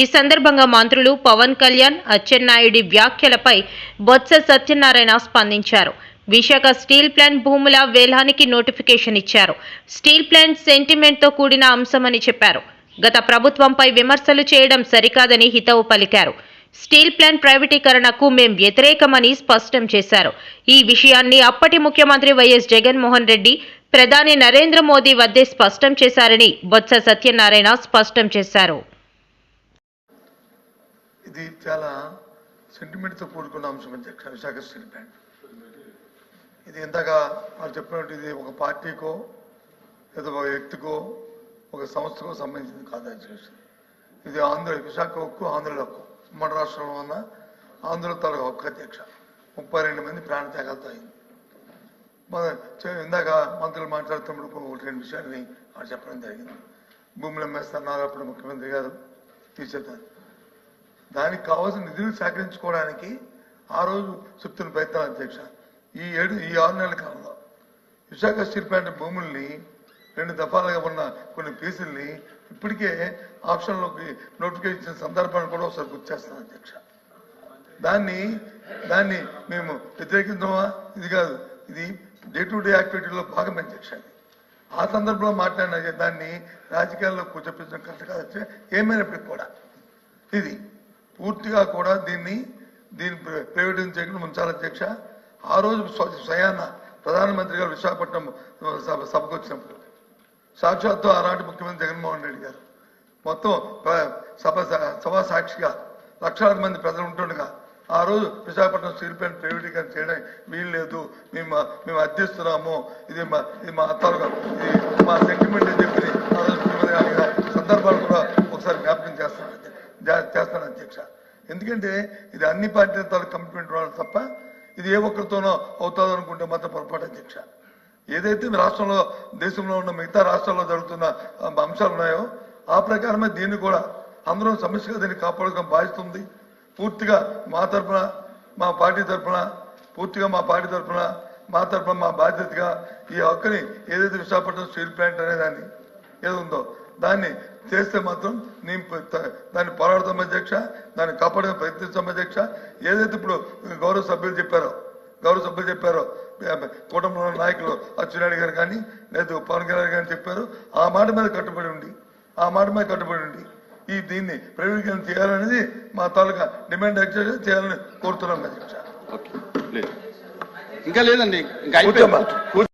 ఈ సందర్భంగా మంత్రులు పవన్ కళ్యాణ్ అచ్చెన్నాయుడి వ్యాఖ్యలపై బొత్స సత్యనారాయణ స్పందించారు. విశాఖ స్టీల్ ప్లాంట్ భూముల వేలానికి నోటిఫికేషన్ ఇచ్చారు. స్టీల్ ప్లాంట్ సెంటిమెంట్తో కూడిన అంశమని చెప్పారు. గత ప్రభుత్వంపై విమర్శలు చేయడం సరికాదని హితవు పలికారు. స్టీల్ ప్లాంట్ ప్రైవేటీకరణకు మేం వ్యతిరేకమని స్పష్టం చేశారు. ఈ విషయాన్ని అప్పటి ముఖ్యమంత్రి వైఎస్ జగన్మోహన్ రెడ్డి ప్రధాని నరేంద్ర మోదీ వద్దే స్పష్టం చేశారని బొత్స సత్యనారాయణ స్పష్టం చేశారు. ఇది చాలా సెంటిమెంట్తో కూడుకున్న అంశం అధ్యక్ష విశాఖ స్టేట్ బ్యాంక్. ఇది ఇందాక వాళ్ళు చెప్పినట్టు ఇది ఒక పార్టీకో లేదా ఒక వ్యక్తికో ఒక సంస్థకో సంబంధించింది కాదు అధ్యక్ష ఇది ఆంధ్ర విశాఖ హక్కు ఆంధ్రుల హక్కు. ఉమ్మడి రాష్ట్రంలో ఉన్న ఆంధ్రుల తాలూకా హక్కు అధ్యక్ష. ముప్పై రెండు మంది ప్రాణ త్యాగాలతో అయింది. మన ఇందాక మంత్రులు మాట్లాడుతున్నప్పుడు ఒకటి రెండు విషయాన్ని వాళ్ళు చెప్పడం జరిగింది. భూములు అమ్మేస్తున్నారు అప్పుడు ముఖ్యమంత్రి గారు తీసేద్దారు దానికి కావాల్సిన నిధులు సేకరించుకోవడానికి ఆ రోజు చెప్తున్న ప్రయత్నం అధ్యక్ష. ఈ ఏడు ఈ ఆరు నెలల కాలంలో విశాఖ స్టీల్ ప్లాంట్ భూముల్ని రెండు దఫాలుగా ఉన్న కొన్ని పీసుల్ని ఇప్పటికే ఆప్షన్లోకి నోటిఫికేషన్ ఇచ్చిన సందర్భాన్ని కూడా ఒకసారి గుర్తు చేస్తాను అధ్యక్ష. దాన్ని దాన్ని మేము వ్యతిరేకించమా ఇది కాదు. ఇది డే టు డే యాక్టివిటీలో భాగం అధ్యక్ష ఆ సందర్భంలో మాట్లాడిన దాన్ని రాజకీయాల్లో కూర్చోపించడం కరెక్ట్ కాదు అధ్యక్ష. ఏమైనప్పటికీ కూడా ఇది పూర్తిగా కూడా దీన్ని దీన్ని ప్ర- ప్రైవేటైజ్ చేయకుండా ఉంచాలి అధ్యక్ష. ఆ రోజు సయాన స్వయాన ప్రధానమంత్రి గారు విశాఖపట్నం సభ- సభకు వచ్చినప్పుడు. సాక్షాత్తు ఆనాటి ముఖ్యమంత్రి జగన్మోహన్ రెడ్డి గారు. మొత్తం సభ సభా సాక్షిగా లక్షలాది మంది ప్రజలు ఉంటుండగా ఆ రోజు విశాఖపట్నం స్టీల్ ప్లాంట్ ప్రైవేటీకరణ చేయడం వీలు లేదు. మేము మేము అర్థిస్తున్నాము. ఇది మా ఇది మా తాలూకా ఇది మా సెంటిమెంట్ అని చెప్పి ఆ రోజు ముఖ్యమంత్రి సందర్భాలు కూడా ఒకసారి జ్ఞాపకం చేస్తాను అధ్యక్ష. చేస్తాను అధ్యక్ష. ఎందుకంటే ఇది అన్ని పార్టీల తాలూకు కమిట్మెంట్ వాళ్ళు తప్ప ఇది ఏ ఒక్కరితోనో అవుతుందో అనుకుంటే మాత్రం పొరపాటు అధ్యక్ష. ఏదైతే రాష్ట్రంలో దేశంలో ఉన్న మిగతా రాష్ట్రాల్లో జరుగుతున్న అంశాలు ఉన్నాయో ఆ ప్రకారమే దీన్ని కూడా అందరం సమస్యగా దీన్ని కాపాడుకోవడం బాధిస్తుంది. పూర్తిగా మా తరఫున మా పార్టీ తరఫున పూర్తిగా మా పార్టీ తరఫున మా తరఫున మా బాధ్యతగా ఈ హక్కుని ఏదైతే విశాఖపట్నం స్టీల్ ప్లాంట్ అనే దాన్ని ఏది ఉందో దాన్ని చేస్తే మాత్రం నేను దాన్ని పోరాడతాం అధ్యక్ష దాన్ని కాపాడే ప్రయత్నిస్తాం అధ్యక్ష. ఏదైతే ఇప్పుడు గౌరవ సభ్యులు చెప్పారో గౌరవ సభ్యులు చెప్పారో కుటుంబంలో నాయకులు అచ్చెన్నాయుడు గారు కానీ లేదా పవన్ కళ్యాణ్ గారు చెప్పారు ఆ మాట మీద కట్టుబడి ఉండి ఆ మాట మీద కట్టుబడి ఉండి ఈ దీన్ని ప్రైవేటీకరణ చేయాలనేది మా తాలూకా డిమాండ్ యాక్చువల్ చేయాలని కోరుతున్నాం అధ్యక్ష. ఇంకా లేదండి. ఇంకా